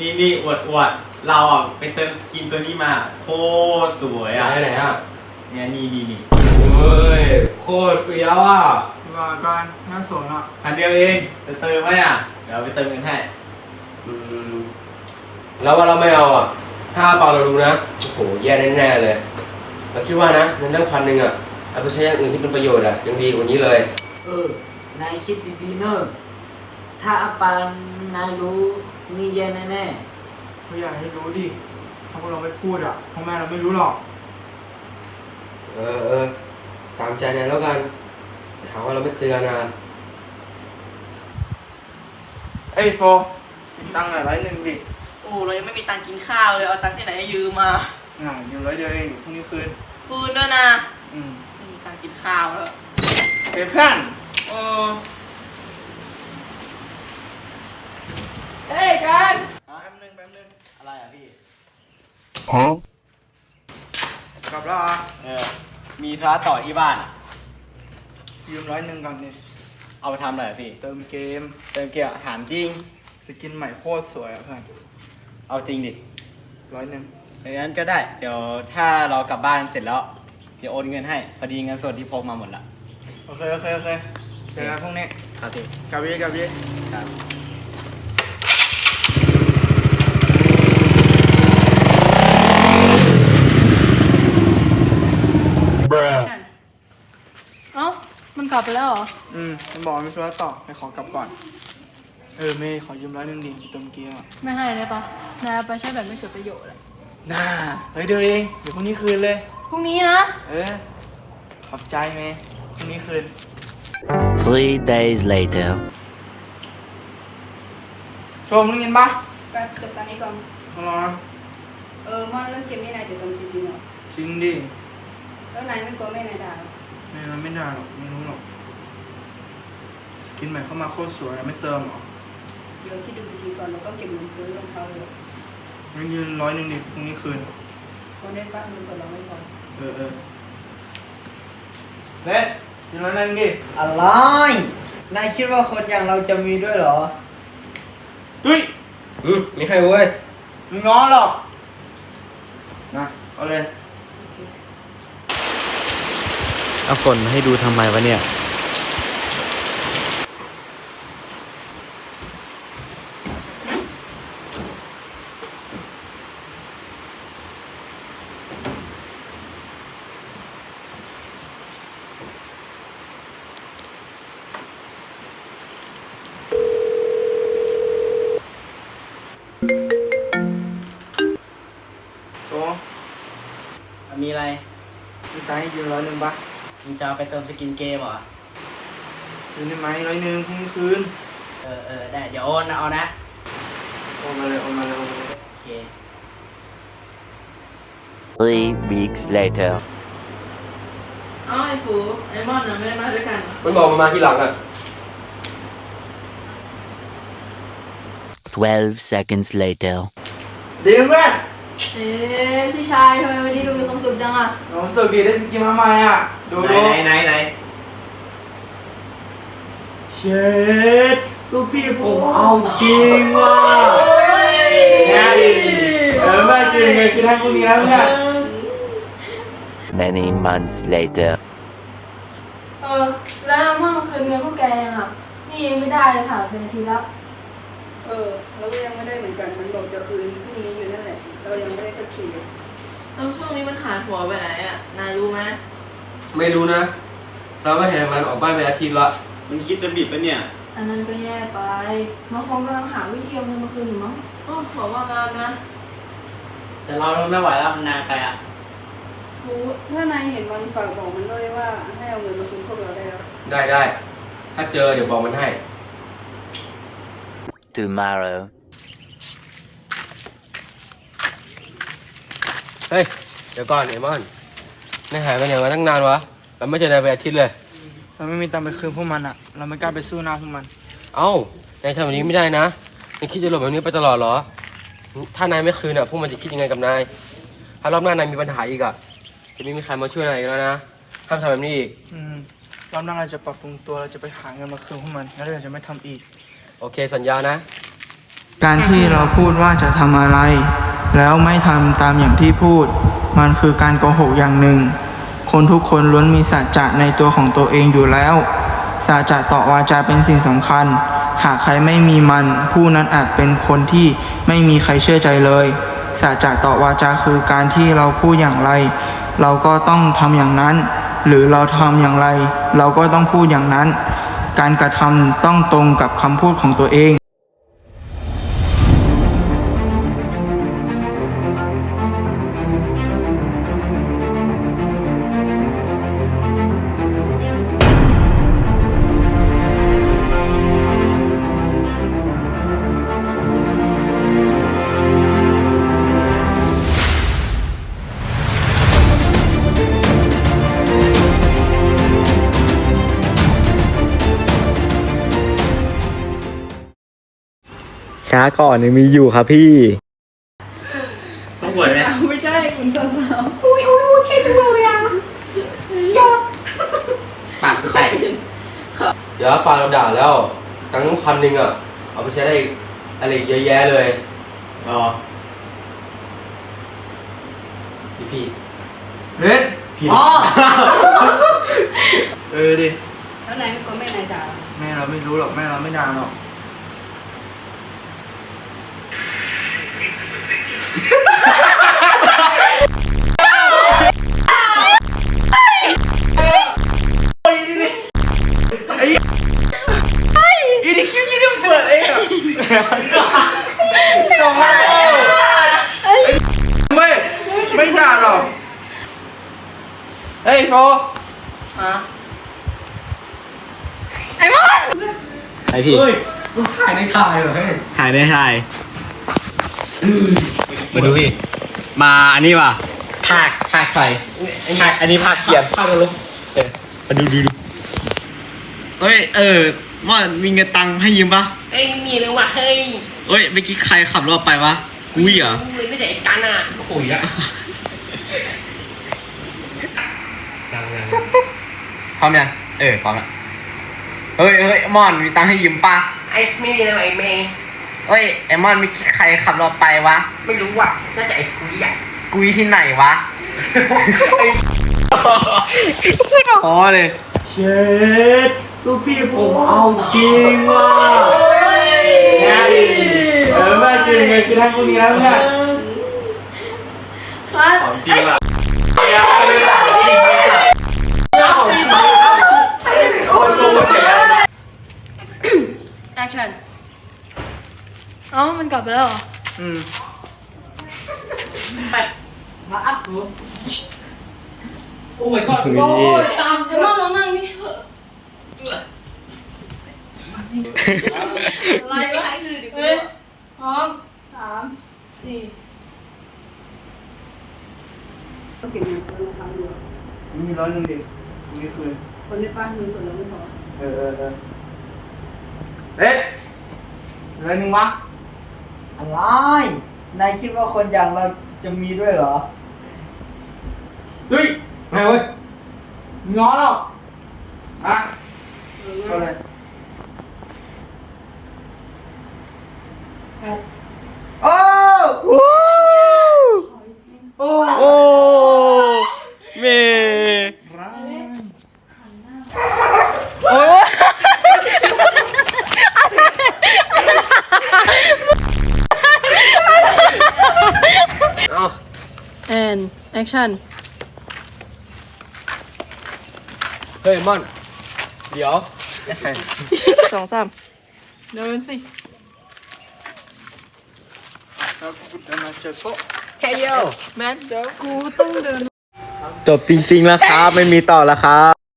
นี่นี่อวดอวดเราอะไปเติมสกินตัวนี้มาโคตรสวยไหนอะไหนอะเนี่ยนี่นี่นี่เฮ้ยโคตรเปรี้ยวอะว่าการน่าสนอะพันเดียวเองจะเติมไหมอะเดี๋ยวไปเติมกันให้ อืมแล้วว่าเราไม่เอาอะ ถ้าเปล่าเรารู้นะโอ้โหแย่แน่ๆเลยเราคิดว่านะเงินตั้งพันหนึ่งอะเอาไปใช้อย่างอื่นที่เป็นประโยชน์อะยังดีกว่านี้เลย เออ นายคิดดีๆเนอะถ้าอาปานนายรู้ นี่แย่แน่ไม่อยากให้รู้ดิถ้าพวกเราไม่พูดอะพ่อแม่เราไม่รู้หรอก เออเออตามใจนายแล้วกันถามว่าเราไม่เตือนนะเอ้ยโฟมีตังค์หน่อยร้อยหนึ่งดิโอ้เรายังไม่มีตังค์กินข้าวเลย เอาตังค์ที่ไหนให้ยืมมาอ่าอยู่ร้อยเดียวเองเดี๋ยวพรุ่งนี้คืน คืนด้วยนะอืมไม่มีตังค์กินข้าวแล้ว เฮ้ยเพื่อน เออ เฮ้ยกันแป๊บนึงแป๊บนึง อะไรอะพี่ กลับแล้วเหรอะเออ มีธุระต่อที่บ้านอะยืมร้อยหนึ่งก่อนดิเอาไปทำอะไรอะพี่ เติมเกม เติมเกียร์ถามจริง สกินใหม่โคตรสวยอะเพื่อนเอาจริงดิร้อยหนึ่งงั้นก็ได้ เดี๋ยวถ้าเรากลับบ้านเสร็จแล้ว เดี๋ยวโอนเงินให้ พอดีเงินสดที่พกมาหมดละ โอเคโอเคโอเคเจอกันพรุ่งนี้ ครับพี่ กลับพี่กลับพี่ ครับ เอ้า มันก ลับไปแล้วเหรอ อืมมันบอกว่ามีธุระต่อไปขอกลับก่อน เออเมย์ขอยืมร้อยหนึ่งดิเติมเกมอะไม่ให้เลยปะนายเอาไปใช้แบบไม่เกิดประโยชน์อะน่าเฮ้ยเดี๋ยวเองเดี๋ยวพรุ่งนี้คืนเลย พรุ่งนี้นะ เออ ขอบใจเมย์พรุ่งนี้คืน Three days later. ชมมึงเงินปะไปจบตอนนี้ก่อน มาลองนะเออมันเรื่องเกมนี่นายจะทำจริงๆเหรอจริงดิแล้วนายไม่กลัวแม่นายด่าเหรอแม่มันไม่ได้หรอกไม่รู้หรอกส กินใหม่เข้ามาโคตรสวยไม่เติมหรอเดี๋ยวคิดดูอีกทีก่อนเราต้องเก็บเงินซื้อรองเท้าเลยงั้นยืนร้อยหนึ่งดิพรุ่งนี้คืน คนได้ป้าเงินสดเราไม่พอเออเออเน็ตยืนร้อยหนึ่งดิๆอะไร นายคิดว่าคนอย่างเราจะมีด้วยเหรอตุ้ยอืมมีใครเว้ยมึงง้อหรอกนะเอาเลยเอาฝนมาให้ดูทำไมวะเนี่ย มีตังค์ให้ยืนร้อยหนึ่งปะมึงจะเอาไปเติมสกินเกมเหรอ ยืนได้ไหมร้อยหนึ่งพรุ่งนี้คืนเออเออได้ เดี๋ยวโอนเอานะ โอนมาเลยโอนมาเลยโอนมาเลยโอเค Three weeks later. เอ้าไอ้ฟูไอ้มอนนะไม่ได้มาด้วยกันมันบอกมามาทีหลังอะ Twelve seconds later. ดีเพื่อน เอ๊ะพี่ชายทำไมวันนี้ดูมีความสุขจังอะน้องสุกีได้สกินมาใหม่อะ ดูไหนดูไหนไหนไหนเช็ดลูกพี่ผมเอาจริงว่ะเนี่ยเออไม่จริงไงคือให้พรุ่งนี้แล้วเนี่ย Many months later. เออ แล้วมอนมาคืนเงินพวกแกยังอะนี่ยังไม่ได้เลยผ่านเป็นอาทิตย์ละ เออเราก็ยังไม่ได้เหมือนกัน มันบอกจะคืนพรุ่งนี้อยู่นั่นแหละ เรายังไม่ได้สักทีเลยแล้วช่วงนี้มันหายหัวไปไหนอะนายรู้ไหมไม่รู้นะ เราไม่เห็นมันออกบ้านไปอาทิตย์ละมึงคิดจะบิดปะเนี่ย อันนั้นก็แย่ไปมันคงกำลังหาวิธีเอาเงินมาคืนอยู่มั้งโอ้บอกว่างามนะแต่เราทนไม่ไหวแล้วมันนานไปอะฟูถ้านายเห็นมันฝากบอกมันด้วยว่าให้เอาเงินมาคืนพวกเราได้แล้ว ได้ได้ ถ้าเจอเดี๋ยวบอกมันให้ Tomorrow. เฮ้ย เดี๋ยวก่อนไอ้มอนนายหายไปไหนมาตั้งนานวะเราไม่เจอนายไปอาทิตย์เลย เราไม่มีตังค์ไปคืนพวกมันอะ เราไม่กล้าไปสู้หน้าพวกมัน เอ้านายทำแบบนี้ไม่ได้นะนายคิดจะหลบแบบนี้ไปตลอดเหรอ ถ้านายไม่คืนอะพวกมันจะคิดยังไงกับนาย ถ้ารอบหน้านายมีปัญหาอีกอะ จะไม่มีใครมาช่วยนายอีกแล้วนะ ห้ามทำแบบนี้อีก อืมรอบหน้าเราจะปรับปรุงตัว เราจะไปหาเงินมาคืนพวกมัน แล้วเราจะไม่ทำอีก โอเคสัญญานะ การที่เราพูดว่าจะทำอะไร แล้วไม่ทำตามอย่างที่พูด มันคือการโกหกอย่างหนึ่ง คนทุกคนล้วนมีสัจจะในตัวของตัวเองอยู่แล้ว สัจจะต่อวาจาเป็นสิ่งสำคัญ หากใครไม่มีมัน ผู้นั้นอาจเป็นคนที่ไม่มีใครเชื่อใจเลยสัจจะต่อวาจาคือการที่เราพูดอย่างไร เราก็ต้องทำอย่างนั้น หรือเราทำอย่างไร เราก็ต้องพูดอย่างนั้น การกระทำต้องตรงกับคำพูดของตัวเอง ช้าก่อนยังมีอยู่ครับพี่ ต้องบวชไหมอ้าวไม่ใช่คุณตาสาวปากแตกเดี๋ยวปาเราด่าแล้วตังค์พันหนึ่งอะ เอาไปใช้ได้อะไรเยอะแยะเลย อ๋อ พี่พี่เฮ้ยพี่อ๋อ เออดิ แล้วนายไม่กลัวแม่นายด่าแม่เราไม่รู้หรอกแม่เราไม่ด่าหรอก องอะจบแล้วไม่ไม่ด่าหรอก เฮ้ยโฟอะไอพี่ เฮ้ยมึงถ่ายในถ่ายเหรอเฮ้ยถ่ายได้ถ่าย มาดูพี่ มาอันนี้ว่ะภาคภาคใครภาคอันนี้ภาคเขียนถ่ายกันเลยเออมาดูดูดูเอ้ย เออมอนมีเงินตังค์ให้ยืมปะ เอ้ยไม่มีเลยว่ะเฮ้ยเอ้ยเมื่อกี้ใครขับรถไปวะกุ้ยเหรอมึงไม่ได้ไอ้กันอะโอ้โหยะยังยังพร้อมยังเออพร้อมละเฮ้ยเฮ้ยมอนมีตังค์ให้ยืมปะไอ้ไม่มีเลยว่ะไอ้เมย์เอ้ยไอมอนเมื่อกี้ใครขับรถไปวะไม่รู้ว่ะน่าจะไอ้กุยอะกุ้ยที่ไหนวะไอ้อ๋อเลยเช็ดลูกพี่ผมเอาจริงว่ะ เออไม่จริงไงคือให้พวกนี้แล้วเนี่ยครับ ของจริงว่ะคนโชว์เจ๋งแอคชั่นเอ้ามันกลับไปแล้วเหรอ อืมโอ้ my god อุ้ยตาม เดี๋ยวนั่งลองนั่งนี่ ไล่ไปให้อื่นดิเฮ้ยพร้อมสามสี่ต้องเก็บเงินซื้อรองเท้าดูมีร้อยหนึ่งดิมีคืนคนได้ป้าเงินส่วนเราไม่พอเออเออเออเอ๊ะร้อยหนึ่งวะอะไรนายคิดว่าคนอย่างเราจะมีด้วยเหรอเฮ้ยไม่เว้ยง้อหรอกอะเอาเล ยโอ้โอ้โอ้โอ้เมโอ้ยเอ้าแอนแอคชั่นเฮ้ยมอน เดี๋ยวสองสามเดินสิ แล้วกูจะมาเจอโป๊ะแค่โยแมนกูต้องเดิน จบจริงๆแล้วครับ ไม่มีต่อแล้วครับ